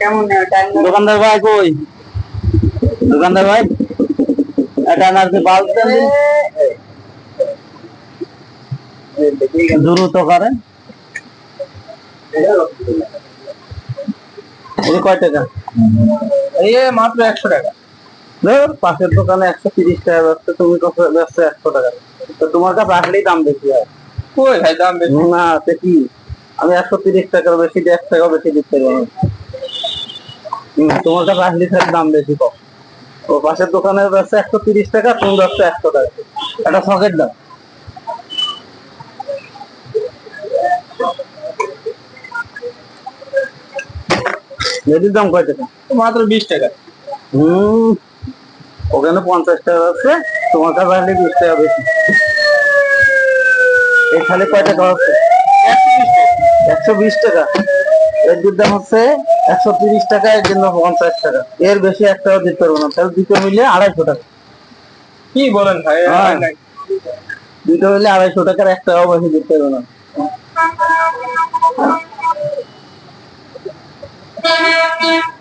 কেমন দোকানদার ভাই কই? দোকানদার ভাই? এটা এনার্জি বাল্ব দ্রুত করেন এই কয় টাকা? এই মাত্র একশো টাকা। ধর পাশের দোকানে একশো তিরিশ টাকা ব্যবসা তুমি কত ব্যবসা একশো টাকা। তো তোমার কাছে আসলেই দাম বেশি হয়। কই ভাই দাম বেশি? না সে কি? আমি একশো তিরিশ টাকার বেশি এক টাকা বেশি দিতে। হুম, তোমার কাছে আসলে তাহলে দাম বেশি কম। ও পাশের দোকানের ব্যবসা একশো তিরিশ টাকা তুমি ব্যবসা একশো টাকা। একটা সকেট দাম। লেডির দাম কয় টাকা? মাত্র বিশ টাকা। হুম ওখানে পঞ্চাশ টাকা হচ্ছে তোমার কাছে আসলে বিশ টাকা বেশি। এখানে কয় টাকা হচ্ছে? একশো বিশ টাকা। এর দাম হচ্ছে একশো তিরিশ টাকা এর জন্য পঞ্চাশ টাকা। এর বেশি একটাও দিতে পারব না। তাহলে দুটো মিলে আড়াইশো টাকা। কি বলেন ভাই? হ্যাঁ। দুটো মিলে আড়াইশো টাকার একটাও বেশি দিতে পারব না। Thank you.